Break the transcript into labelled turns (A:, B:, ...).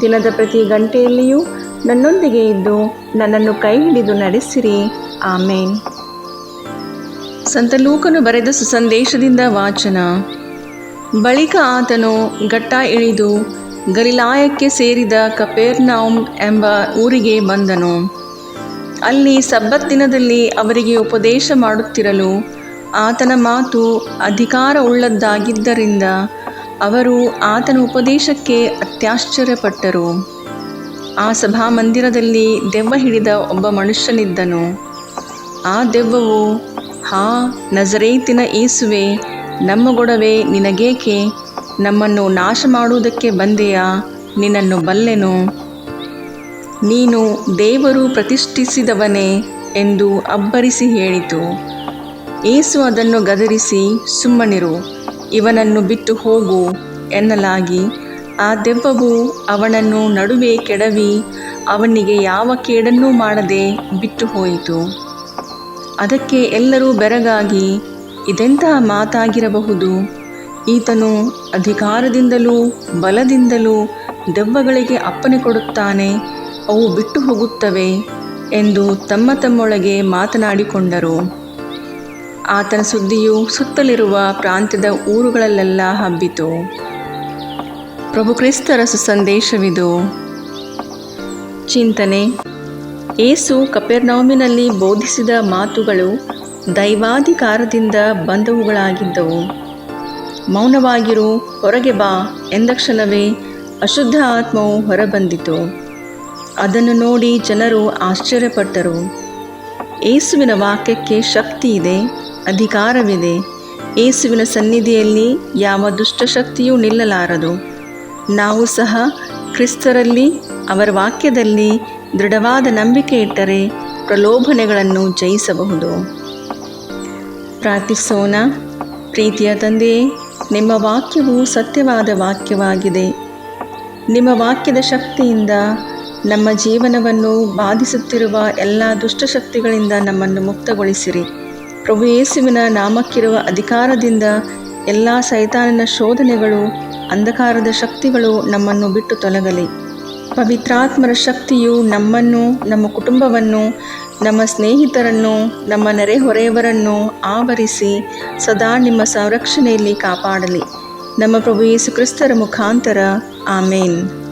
A: ದಿನದ ಪ್ರತಿ ಗಂಟೆಯಲ್ಲಿಯೂ ನನ್ನೊಂದಿಗೆ ಇದ್ದು ನನ್ನನ್ನು ಕೈ ಹಿಡಿದು ನಡೆಸಿರಿ. ಆಮೇನ್. ಸಂತ ಲೂಕನು ಬರೆದ ಸುಸಂದೇಶದಿಂದ ವಾಚನ. ಬಳಿಕ ಆತನು ಘಟ್ಟ ಇಳಿದು ಗಲಿಲಾಯಕ್ಕೆ ಸೇರಿದ ಕಪೇರ್ನೌಮ್ ಎಂಬ ಊರಿಗೆ ಬಂದನು. ಅಲ್ಲಿ ಸಬ್ಬತ್ ದಿನದಲ್ಲಿ ಅವರಿಗೆ ಉಪದೇಶ ಮಾಡುತ್ತಿರಲು ಆತನ ಮಾತು ಅಧಿಕಾರವುಳ್ಳದ್ದಾಗಿದ್ದರಿಂದ ಅವರು ಆತನ ಉಪದೇಶಕ್ಕೆ ಅತ್ಯಾಶ್ಚರ್ಯಪಟ್ಟರು. ಆ ಸಭಾ ಮಂದಿರದಲ್ಲಿ ದೆವ್ವ ಹಿಡಿದ ಒಬ್ಬ ಮನುಷ್ಯನಿದ್ದನು. ಆ ದೆವ್ವವು, ಹಾ, ನಜರೇತಿನ ಏಸುವೆ, ನಮ್ಮ ಗೊಡವೆ ನಿನಗೇಕೆ? ನಮ್ಮನ್ನು ನಾಶ ಮಾಡುವುದಕ್ಕೆ ಬಂದೆಯಾ? ನಿನ್ನನ್ನು ಬಲ್ಲೆನು. ನೀನು ದೇವರು ಪ್ರತಿಷ್ಠಿಸಿದವನೇ ಎಂದು ಅಬ್ಬರಿಸಿ ಹೇಳಿತು. ಏಸು ಅದನ್ನು ಗದರಿಸಿ, ಸುಮ್ಮನಿರು ಇವನನ್ನು ಬಿಟ್ಟು ಹೋಗು ಎನ್ನಲಾಗಿ, ಆ ದೆವ್ವವು ಅವನನ್ನು ನಡುವೆ ಕೆಡವಿ ಅವನಿಗೆ ಯಾವ ಕೇಡನ್ನೂ ಮಾಡದೆ ಬಿಟ್ಟು ಹೋಯಿತು. ಅದಕ್ಕೆ ಎಲ್ಲರೂ ಬೆರಗಾಗಿ ಇದೆಂತಹ ಮಾತಾಗಿರಬಹುದು? ಈತನು ಅಧಿಕಾರದಿಂದಲೂ ಬಲದಿಂದಲೂ ದೆವ್ವಗಳಿಗೆ ಅಪ್ಪಣೆ ಕೊಡುತ್ತಾನೆ, ಅವು ಬಿಟ್ಟು ಹೋಗುತ್ತವೆ ಎಂದು ತಮ್ಮ ತಮ್ಮೊಳಗೆ ಮಾತನಾಡಿಕೊಂಡರು. ಆತನ ಸುದ್ದಿಯು ಸುತ್ತಲಿರುವ ಪ್ರಾಂತ್ಯದ ಊರುಗಳಲ್ಲೆಲ್ಲ ಹಬ್ಬಿತು. ಪ್ರಭು ಕ್ರಿಸ್ತರ ಸುಸಂದೇಶವಿದು. ಚಿಂತನೆ, ಏಸು ಕಪೆರ್ನೌಮಿನಲ್ಲಿ ಬೋಧಿಸಿದ ಮಾತುಗಳು ದೈವಾಧಿಕಾರದಿಂದ ಬಂದವುಗಳಾಗಿದ್ದವು. ಮೌನವಾಗಿರು, ಹೊರಗೆ ಬಾ ಎಂದಕ್ಷಣವೇ ಅಶುದ್ಧ ಆತ್ಮವು ಹೊರಬಂದಿತು. ಅದನ್ನು ನೋಡಿ ಜನರು ಆಶ್ಚರ್ಯಪಟ್ಟರು. ಏಸುವಿನ ವಾಕ್ಯಕ್ಕೆ ಶಕ್ತಿ ಇದೆ ಅಧಿಕಾರವಿದೆ. ಏಸುವಿನ ಸನ್ನಿಧಿಯಲ್ಲಿ ಯಾವ ದುಷ್ಟಶಕ್ತಿಯೂ ನಿಲ್ಲಲಾರದು. ನಾವು ಸಹ ಕ್ರಿಸ್ತರಲ್ಲಿ, ಅವರ ವಾಕ್ಯದಲ್ಲಿ ದೃಢವಾದ ನಂಬಿಕೆ ಇಟ್ಟರೆ ಪ್ರಲೋಭನೆಗಳನ್ನು ಜಯಿಸಬಹುದು. ಪ್ರಾರ್ಥಿಸೋಣ. ಪ್ರೀತಿಯ ತಂದೆಯೇ, ನಿಮ್ಮ ವಾಕ್ಯವು ಸತ್ಯವಾದ ವಾಕ್ಯವಾಗಿದೆ. ನಿಮ್ಮ ವಾಕ್ಯದ ಶಕ್ತಿಯಿಂದ ನಮ್ಮ ಜೀವನವನ್ನು ಬಾಧಿಸುತ್ತಿರುವ ಎಲ್ಲ ದುಷ್ಟಶಕ್ತಿಗಳಿಂದ ನಮ್ಮನ್ನು ಮುಕ್ತಗೊಳಿಸಿರಿ. ಪ್ರಭು ಯೇಸುವಿನ ನಾಮಕ್ಕಿರುವ ಅಧಿಕಾರದಿಂದ ಎಲ್ಲ ಸೈತಾನನ ಶೋಧನೆಗಳು, ಅಂಧಕಾರದ ಶಕ್ತಿಗಳು ನಮ್ಮನ್ನು ಬಿಟ್ಟು ತೊಲಗಲಿ. ಪವಿತ್ರಾತ್ಮರ ಶಕ್ತಿಯು ನಮ್ಮನ್ನು, ನಮ್ಮ ಕುಟುಂಬವನ್ನು, ನಮ್ಮ ಸ್ನೇಹಿತರನ್ನು, ನಮ್ಮ ನೆರೆಹೊರೆಯವರನ್ನು ಆವರಿಸಿ ಸದಾ ನಿಮ್ಮ ಸಂರಕ್ಷಣೆಯಲ್ಲಿ ಕಾಪಾಡಲಿ. ನಮ್ಮ ಪ್ರಭು ಯೇಸುಕ್ರಿಸ್ತರ ಮುಖಾಂತರ. ಆಮೇನ್.